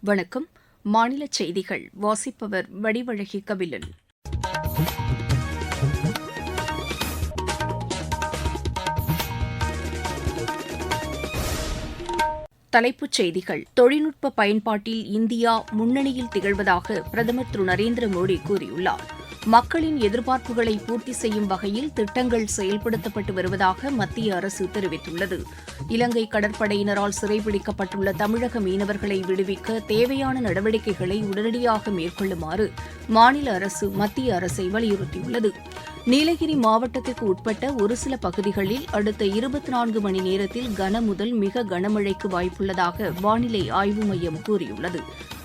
வணக்கம். மாநில செய்திகள். வாசிப்பவர் வடிவழகி கபிலன். தலைப்புச் செய்திகள். தொழில்நுட்ப பயன்பாட்டில் இந்தியா முன்னணியில் திகழ்வதாக பிரதமர் திரு நரேந்திர மோடி கூறியுள்ளார். மக்களின் எதிர்பார்ப்புகளை பூர்த்தி செய்யும் வகையில் திட்டங்கள் செயல்படுத்தப்பட்டு வருவதாக மத்திய அரசு தெரிவித்துள்ளது. இலங்கை கடற்படையினரால் சிறைபிடிக்கப்பட்டுள்ள தமிழக மீனவர்களை விடுவிக்க தேவையான நடவடிக்கைகளை உடனடியாக மேற்கொள்ளுமாறு மாநில அரசு மத்திய அரசை வலியுறுத்தியுள்ளது. நீலகிரி மாவட்டத்திற்கு உட்பட்ட ஒரு சில பகுதிகளில் அடுத்த இருபத்தி நான்கு மணி நேரத்தில் கன முதல் மிக கனமழைக்கு வாய்ப்புள்ளதாக வானிலை ஆய்வு மையம் கூறியுள்ளது.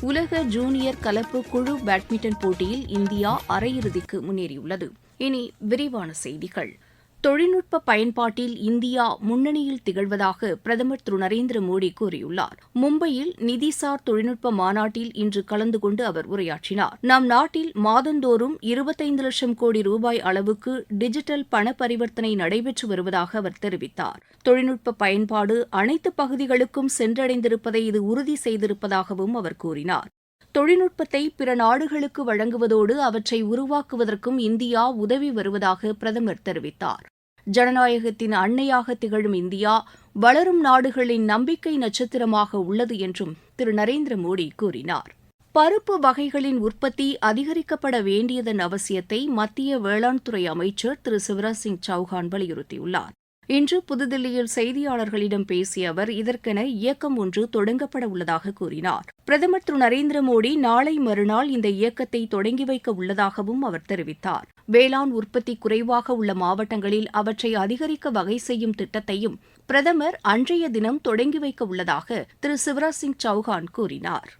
உலக ஜூனியர் கலப்பு குழு பேட்மிண்டன் போட்டியில் இந்தியா அரையிறுதிக்கு முன்னேறியுள்ளது. இனி விரிவான செய்திகள். தொழில்நுட்ப பயன்பாட்டில் இந்தியா முன்னணியில் திகழ்வதாக பிரதமர் திரு நரேந்திர மோடி கூறியுள்ளார். மும்பையில் நிதிசார் தொழில்நுட்ப மாநாட்டில் இன்று கலந்து கொண்டு அவர் உரையாற்றினார். நம் நாட்டில் மாதந்தோறும் இருபத்தைந்து லட்சம் கோடி ரூபாய் அளவுக்கு டிஜிட்டல் பண பரிவர்த்தனை நடைபெற்று வருவதாக அவர் தெரிவித்தார். தொழில்நுட்ப பயன்பாடு அனைத்து பகுதிகளுக்கும் சென்றடைந்திருப்பதை இது உறுதி செய்திருப்பதாகவும் அவர் கூறினார். தொழில்நுட்பத்தை பிற நாடுகளுக்கு வழங்குவதோடு அவற்றை உருவாக்குவதற்கும் இந்தியா உதவி வருவதாக பிரதமர் தெரிவித்தார். ஜனநாயகத்தின் அன்னையாக திகழும் இந்தியா வளரும் நாடுகளின் நம்பிக்கை நட்சத்திரமாக உள்ளது என்றும் திரு நரேந்திர மோடி கூறினார். பருப்பு வகைகளின் உற்பத்தி அதிகரிக்கப்பட வேண்டியதன் அவசியத்தை மத்திய வேளாண் துறை அமைச்சர் திரு சிவராஜ் சிங் சௌஹான் வலியுறுத்தியுள்ளார். இன்று புதுதில்லியில் செய்தியாளர்களிடம் பேசிய அவர் இதற்கென இயக்கம் ஒன்று தொடங்கப்பட உள்ளதாக கூறினார். பிரதமர் திரு. நரேந்திர மோடி நாளை மறுநாள் இந்த இயக்கத்தை தொடங்கி வைக்க உள்ளதாகவும் அவர் தெரிவித்தார். வேளாண் உற்பத்தி குறைவாக உள்ள மாவட்டங்களில் அவற்றை அதிகரிக்க வகை செய்யும் திட்டத்தையும் பிரதமர் அன்றைய தினம் தொடங்கி வைக்க உள்ளதாக திரு. சிவராஜ் சிங் சௌஹான் கூறினார்.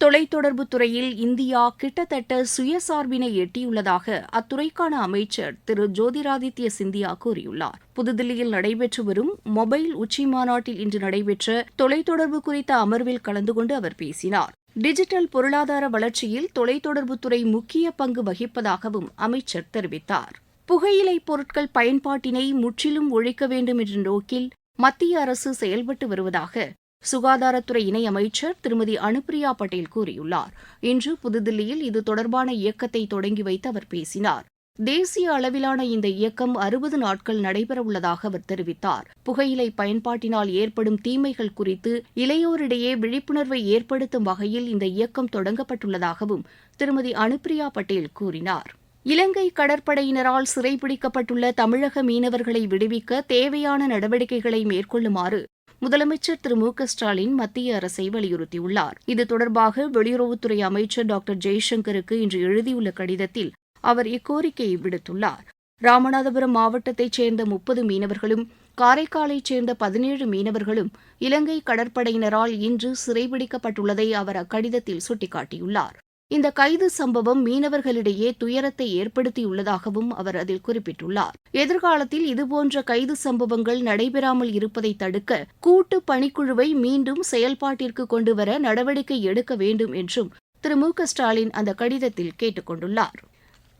தொலைத்தொடர்பு துறையில் இந்தியா கிட்டத்தட்ட சுயசார்பினை எட்டியுள்ளதாக அத்துறைக்கான அமைச்சர் திரு ஜோதிராதித்ய சிந்தியா கூறியுள்ளார். புதுதில்லியில் நடைபெற்று வரும் மொபைல் உச்சி மாநாட்டில் இன்று நடைபெற்ற தொலைத்தொடர்பு குறித்த அமர்வில் கலந்து கொண்டு அவர் பேசினார். டிஜிட்டல் பொருளாதார வளர்ச்சியில் தொலைத்தொடர்புத்துறை முக்கிய பங்கு வகிப்பதாகவும் அமைச்சர் தெரிவித்தார். புகையிலை பொருட்கள் பயன்பாட்டினை முற்றிலும் ஒழிக்க வேண்டும் என்ற நோக்கில் மத்திய அரசு செயல்பட்டு வருவதாக சுகாதாரத்துறை இணையமைச்சர் திருமதி அனுப்பிரியா பட்டேல் கூறியுள்ளார். இன்று புதுதில்லியில் இது தொடர்பான இயக்கத்தை தொடங்கி வைத்து அவர் பேசினார். தேசிய அளவிலான இந்த இயக்கம் அறுபது நாட்கள் நடைபெறவுள்ளதாக அவர் தெரிவித்தார். புகையிலை பயன்பாட்டினால் ஏற்படும் தீமைகள் குறித்து இளையோரிடையே விழிப்புணர்வை ஏற்படுத்தும் வகையில் இந்த இயக்கம் தொடங்கப்பட்டுள்ளதாகவும் திருமதி அனுப்பிரியா பட்டேல் கூறினார். இலங்கை கடற்படையினரால் சிறைபிடிக்கப்பட்டுள்ள தமிழக மீனவர்களை விடுவிக்க தேவையான நடவடிக்கைகளை மேற்கொள்ளுமாறு முதலமைச்சர் திரு மு க ஸ்டாலின் மத்திய அரசை வலியுறுத்தியுள்ளார். இது தொடர்பாக வெளியுறவுத்துறை அமைச்சர் டாக்டர் ஜெய்சங்கருக்கு இன்று எழுதியுள்ள கடிதத்தில் அவர் இக்கோரிக்கையை விடுத்துள்ளார். ராமநாதபுரம் மாவட்டத்தைச் சேர்ந்த முப்பது மீனவர்களும் காரைக்காலைச் சேர்ந்த பதினேழு மீனவர்களும் இலங்கை கடற்படையினரால் இன்று சிறைபிடிக்கப்பட்டுள்ளதை அவர் அக்கடிதத்தில் சுட்டிக்காட்டியுள்ளார். இந்த கைது சம்பவம் மீனவர்களிடையே துயரத்தை ஏற்படுத்தியுள்ளதாகவும் அவர் அதில் குறிப்பிட்டுள்ளார். எதிர்காலத்தில் இதுபோன்ற கைது சம்பவங்கள் நடைபெறாமல் இருப்பதை தடுக்க கூட்டு பணிக்குழுவை மீண்டும் செயல்பாட்டிற்கு கொண்டுவர நடவடிக்கை எடுக்க வேண்டும் என்றும் திரு. மு. க. ஸ்டாலின் அந்த கடிதத்தில் கேட்டுக் கொண்டுள்ளார்.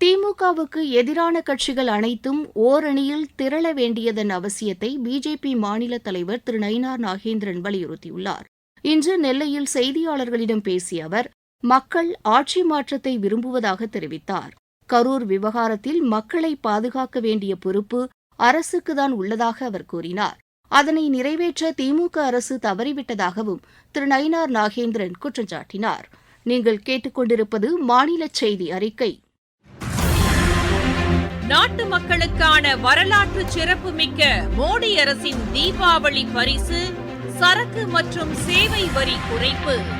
திமுகவுக்கு எதிரான கட்சிகள் அனைத்தும் ஓரணியில் திரள வேண்டியதன் அவசியத்தை பிஜேபி மாநில தலைவர் திரு. நயினார் நாகேந்திரன் வலியுறுத்தியுள்ளார். இன்று நெல்லையில் செய்தியாளர்களிடம் பேசிய அவர் மக்கள் ஆட்சி மாற்றத்தை விரும்புவதாக தெரிவித்தார். கரூர் விவகாரத்தில் மக்களை பாதுகாக்க வேண்டிய பொறுப்பு அரசுக்குதான் உள்ளதாக அவர் கூறினார். அதனை நிறைவேற்ற திமுக அரசு தவறிவிட்டதாகவும் திரு. நயினார் நாகேந்திரன் குற்றம் சாட்டினார். நீங்கள் கேட்டுக்கொண்டிருப்பது மாநில செய்தி அறிக்கை. நாட்டு மக்களுக்கான வரலாற்று சிறப்புமிக்க மோடி அரசின் தீபாவளி பரிசு சரக்கு மற்றும் சேவை வரி குறைப்பு.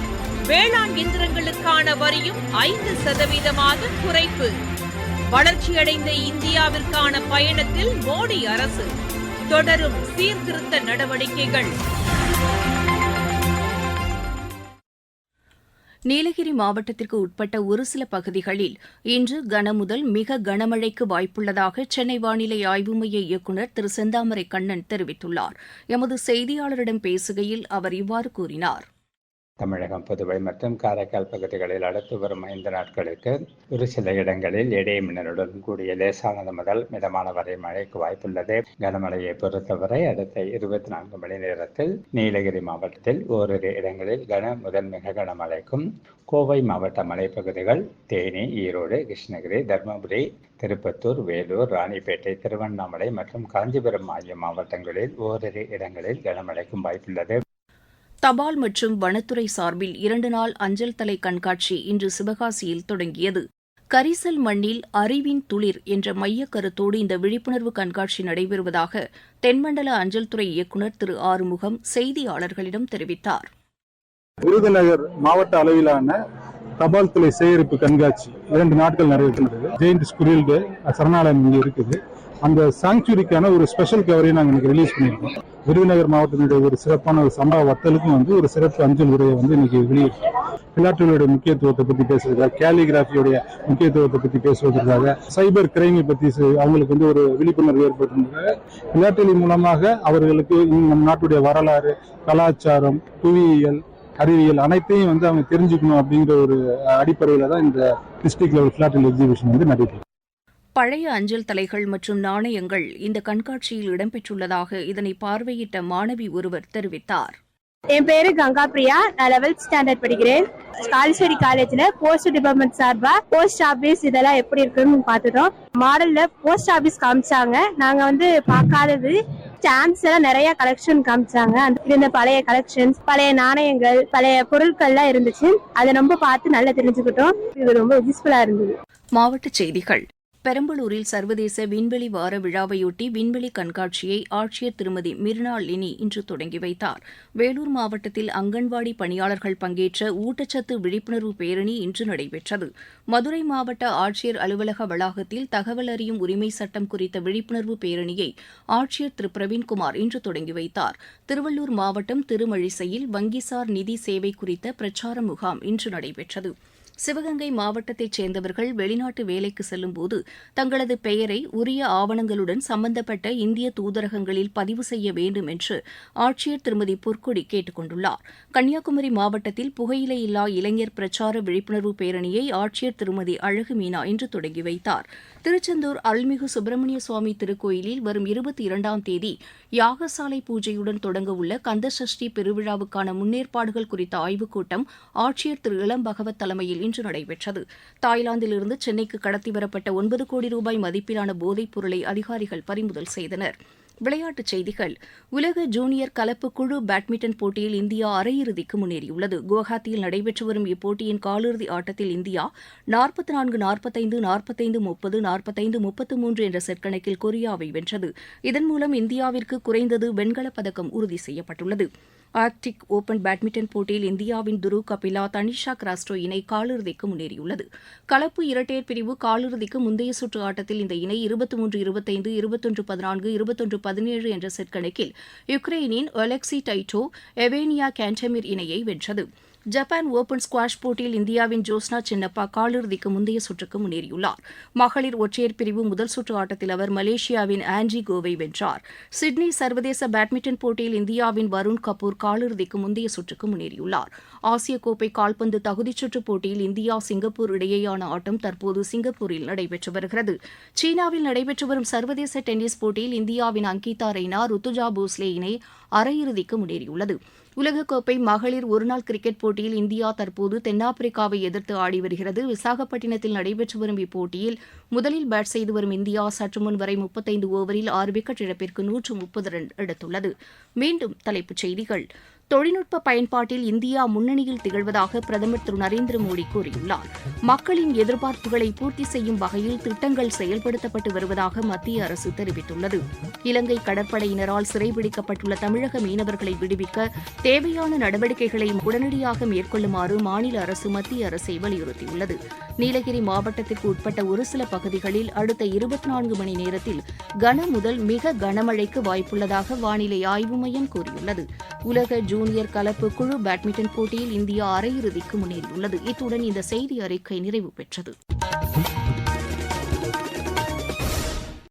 வேளாண் இயந்திரங்களுக்கான வரியும் ஐந்து சதவீதமாக குறைப்பு. வளர்ச்சியடைந்த இந்தியாவிற்கான பயணத்தில் மோடி அரசு தொடரும் சீர்திருத்த நடவடிக்கைகள். நீலகிரி மாவட்டத்திற்கு உட்பட்ட ஒரு சில பகுதிகளில் இன்று கனமுதல் மிக கனமழைக்கு வாய்ப்புள்ளதாக சென்னை வானிலை ஆய்வு மைய இயக்குநர் திரு செந்தாமரை கண்ணன் தெரிவித்துள்ளார். எமது செய்தியாளரிடம் பேசுகையில் அவர் இவ்வாறு கூறினார். தமிழகம் புதுவை மற்றும் காரைக்கால் பகுதிகளில் அடுத்து வரும் ஐந்து நாட்களுக்கு ஒரு சில இடங்களில் இடைமின்னலுடன் கூடிய லேசானது முதல் மிதமான வரை மழைக்கு வாய்ப்புள்ளது. கனமழையை பொறுத்தவரை அடுத்த இருபத்தி நான்கு மணி நேரத்தில் நீலகிரி மாவட்டத்தில் ஓரிரு இடங்களில் கன முதல் மிக கனமழைக்கும் கோவை மாவட்ட மலைப்பகுதிகள் தேனி ஈரோடு கிருஷ்ணகிரி தருமபுரி திருப்பத்தூர் வேலூர் ராணிப்பேட்டை திருவண்ணாமலை மற்றும் காஞ்சிபுரம் ஆகிய மாவட்டங்களில் ஓரிரு இடங்களில் கனமழைக்கும் வாய்ப்புள்ளது. தபால் மற்றும் வனத்துறை சார்பில் இரண்டு நாள் அஞ்சல் தலை கண்காட்சி இன்று சிவகாசியில் தொடங்கியது. கரிசல் மண்ணில் அறிவின் துளிர் என்ற மையக் கருத்தோடு இந்த விழிப்புணர்வு கண்காட்சி நடைபெறுவதாக தென்மண்டல அஞ்சல் துறை இயக்குநர் திரு. ஆறுமுகம் செய்தியாளர்களிடம் தெரிவித்தார். விருதுநகர் மாவட்ட அளவிலான தபால் துறை சேகரிப்பு கண்காட்சி இரண்டு நாட்கள் நடைபெற்றது. ஜெயிண்ட் ஸ்குரில் டே சரணாலயம் இங்கே இருக்குது. அந்த சாங்சுரிக்கான ஒரு ஸ்பெஷல் கவரையும் நாங்கள் இன்னைக்கு ரிலீஸ் பண்ணியிருக்கோம் விருதுநகர் மாவட்டத்தினுடைய ஒரு சிறப்பான ஒரு சம்பா வத்தலுக்கும் வந்து ஒரு சிறப்பு அஞ்சல் உரையை வந்து இன்னைக்கு வெளியிட்டோம் விளையாட்டுகளுடைய முக்கியத்துவத்தை பத்தி பேசுறதுக்காக கேலிகிராஃபியோடைய முக்கியத்துவத்தை பத்தி பேசுவதற்காக சைபர் கிரைமை பத்தி அவங்களுக்கு வந்து ஒரு விழிப்புணர்வு ஏற்படுத்துறதுக்காக பிலாட்டலி மூலமாக அவர்களுக்கு நம் நாட்டுடைய வரலாறு கலாச்சாரம் புவியியல் அறிவியல் அனைத்தையும் வந்து அவங்க தெரிஞ்சுக்கணும் அப்படிங்கிற ஒரு அடிப்படையில தான் இந்த டிஸ்ட்ரிக்ட் லெவல் பிளாட்டல் எக்ஸிபிஷன் வந்து நடைபெறும் பழைய அஞ்சல் தலைகள் மற்றும் நாணயங்கள் இந்த கண்காட்சியில் இடம்பெற்றுள்ளதாக இதனை பார்வையிட்ட மாணவி ஒருவர் தெரிவித்தார். என் பேரு கங்கா பிரியா. நான் லெவல்த் ஸ்டாண்டர்ட் படிக்கிறேன். காலேஸ்வரி காலேஜ்ல போஸ்ட் டிபார்ட்மெண்ட் சார்பா போஸ்ட் ஆபீஸ் இதெல்லாம் எப்படி இருக்குன்னு பார்த்துட்டோம். மாடல்ல போஸ்ட் ஆபீஸ் காமிச்சாங்க. நாங்க வந்து பார்க்காதது. ஸ்டாம்ப்ஸ் எல்லாம் நிறைய கலெக்ஷன் காமிச்சாங்க. அந்த இருந்த பழைய கலெக்ஷன்ஸ் பழைய நாணயங்கள் பழைய பொருட்கள்லாம் இருந்துச்சு. அதை ரொம்ப பார்த்து நல்லா தெரிஞ்சுக்கிட்டோம். இது ரொம்ப யூஸ்ஃபுல்லா இருந்தது. மாவட்டச் செய்திகள். பெரம்பலூரில் சர்வதேச விண்வெளி வார விழாவையொட்டி விண்வெளி கண்காட்சியை ஆட்சியர் திருமதி மிர்னா லினி இன்று தொடங்கி வைத்தார். வேலூர் மாவட்டத்தில் அங்கன்வாடி பணியாளர்கள் பங்கேற்ற ஊட்டச்சத்து விழிப்புணர்வு பேரணி இன்று நடைபெற்றது. மதுரை மாவட்ட ஆட்சியர் அலுவலக வளாகத்தில் தகவல் அறியும் உரிமை சட்டம் குறித்த விழிப்புணர்வு பேரணியை ஆட்சியர் திரு. பிரவீன்குமார் இன்று தொடங்கி வைத்தார். திருவள்ளூர் மாவட்டம் திருமழிசையில் வங்கிசார் நிதி சேவை குறித்த பிரச்சார முகாம் இன்று நடைபெற்றது. சிவகங்கை மாவட்டத்தைச் சேர்ந்தவர்கள் வெளிநாட்டு வேலைக்கு செல்லும்போது தங்களது பெயரை உரிய ஆவணங்களுடன் சம்பந்தப்பட்ட இந்திய தூதரகங்களில் பதிவு செய்ய வேண்டும் என்று ஆட்சியர் திருமதி பொற்கொடி கேட்டுக் கொண்டுள்ளார். கன்னியாகுமரி மாவட்டத்தில் புகையிலை இல்லா இளைஞர் பிரச்சார விழிப்புணர்வு பேரணியை ஆட்சியர் திருமதி அழகு மீனா இன்று தொடங்கி வைத்தார். திருச்செந்தூர் அருள்மிகு சுப்பிரமணிய சுவாமி திருக்கோயிலில் வரும் இருபத்தி இரண்டாம் தேதி யாகசாலை பூஜையுடன் தொடங்க உள்ள கந்தசஷ்டி பெருவிழாவுக்கான முன்னேற்பாடுகள் குறித்த ஆய்வுக் கூட்டம் ஆட்சியர் திரு இளம் பகவத் தலைமையில் இன்று நடைபெற்றது. தாய்லாந்திலிருந்து சென்னைக்கு கடத்தி வரப்பட்ட ஒன்பது கோடி ரூபாய் மதிப்பிலான போதைப் பொருளை அதிகாரிகள் பறிமுதல் செய்தனர். விளையாட்டுச் செய்திகள். உலக ஜூனியர் கலப்பு குழு பேட்மிண்டன் போட்டியில் இந்தியா அரையிறுதிக்கு முன்னேறியுள்ளது. குவஹாத்தியில் நடைபெற்று வரும் இப்போட்டியின் காலிறுதி ஆட்டத்தில் இந்தியா நாற்பத்தி நான்கு நாற்பத்தைந்து நாற்பத்தைந்து முப்பது நாற்பத்தைந்து முப்பத்து மூன்று என்ற செட் கணக்கில் கொரியாவை வென்றது. இதன் மூலம் இந்தியாவிற்கு குறைந்தது வெண்கலப் பதக்கம் உறுதி செய்யப்பட்டுள்ளது. ஆர்க்டிக் ஓபன் பேட்மிண்டன் போட்டியில் இந்தியாவின் துரு கபிலா தனிஷா கிராஸ்டோ இணை காலிறுதிக்கு முன்னேறியுள்ளது. கலப்பு இரட்டையர் பிரிவு காலிறுதிக்கு முந்தைய சுற்று ஆட்டத்தில் இந்த இணை இருபத்தி மூன்று இருபத்தைந்து இருபத்தொன்று பதினான்கு இருபத்தொன்று பதினேழு என்ற செட் கணக்கில் யுக்ரைனின் ஒலெக்சி டைட்டோ எவேனியா கேண்டமிர் இணையை வென்றது. ஜப்பான் ஓபன் ஸ்குவாஷ் போட்டியில் இந்தியாவின் ஜோஸ்னா சின்னப்பா காலிறுதிக்கு முந்தைய சுற்றுக்கு முன்னேறியுள்ளார். மகளிர் ஒற்றையர் பிரிவு முதல் சுற்று ஆட்டத்தில் அவர் மலேசியாவின் ஆன்ஜி கோவை வென்றார். சிட்னி சர்வதேச பேட்மிண்டன் போட்டியில் இந்தியாவின் வருண் கபூர் காலிறுதிக்கு முந்தைய சுற்றுக்கு முன்னேறியுள்ளார். ஆசிய கோப்பை கால்பந்து தகுதிச் சுற்று போட்டியில் இந்தியா சிங்கப்பூர் இடையேயான ஆட்டம் தற்போது சிங்கப்பூரில் நடைபெற்று வருகிறது. சீனாவில் நடைபெற்று வரும் சர்வதேச டென்னிஸ் போட்டியில் இந்தியாவின் அங்கிதா ரெய்னா ருத்துஜா போஸ்லே இணை அரையிறுதிக்கு முன்னேறியுள்ளது. உலகக்கோப்பை மகளிர் ஒருநாள் கிரிக்கெட் போட்டியில் இந்தியா தற்போது தென்னாப்பிரிக்காவை எதிர்த்து ஆடி வருகிறது. விசாகப்பட்டினத்தில் நடைபெற்று வரும் இப்போட்டியில் முதலில் பேட் செய்து வரும் இந்தியா சற்று முன் வரை முப்பத்தைந்து ஓவரில் ஆறு விக்கெட் இழப்பிற்கு நூற்று முப்பது ரன் எடுத்துள்ளது. மீண்டும் தலைப்புச் செய்திகள். தொழில்நுட்ப பயன்பாட்டில் இந்தியா முன்னணியில் திகழ்வதாக பிரதமர் திரு நரேந்திர மோடி கூறியுள்ளார். மக்களின் எதிர்பார்ப்புகளை பூர்த்தி செய்யும் வகையில் திட்டங்கள் செயல்படுத்தப்பட்டு வருவதாக மத்திய அரசு தெரிவித்துள்ளது. இலங்கை கடற்படையினரால் சிறைபிடிக்கப்பட்டுள்ள தமிழக மீனவர்களை விடுவிக்க தேவையான நடவடிக்கைகளை உடனடியாக மேற்கொள்ளுமாறு மாநில அரசு மத்திய அரசை வலியுறுத்தியுள்ளது. நீலகிரி மாவட்டத்திற்கு உட்பட்ட ஒரு சில பகுதிகளில் அடுத்த இருபத்தி நான்கு மணி நேரத்தில் கன முதல் மிக கனமழைக்கு வாய்ப்புள்ளதாக வானிலை ஆய்வு மையம் கூறியுள்ளது. உலக ஜூன் ஜூனியர் கலப்பு குழு பேட்மிண்டன் போட்டியில் இந்தியா அரையிறுதிக்கு முன்னேறியுள்ளது. இத்துடன் இந்த செய்தி அறிக்கை நிறைவு பெற்றது.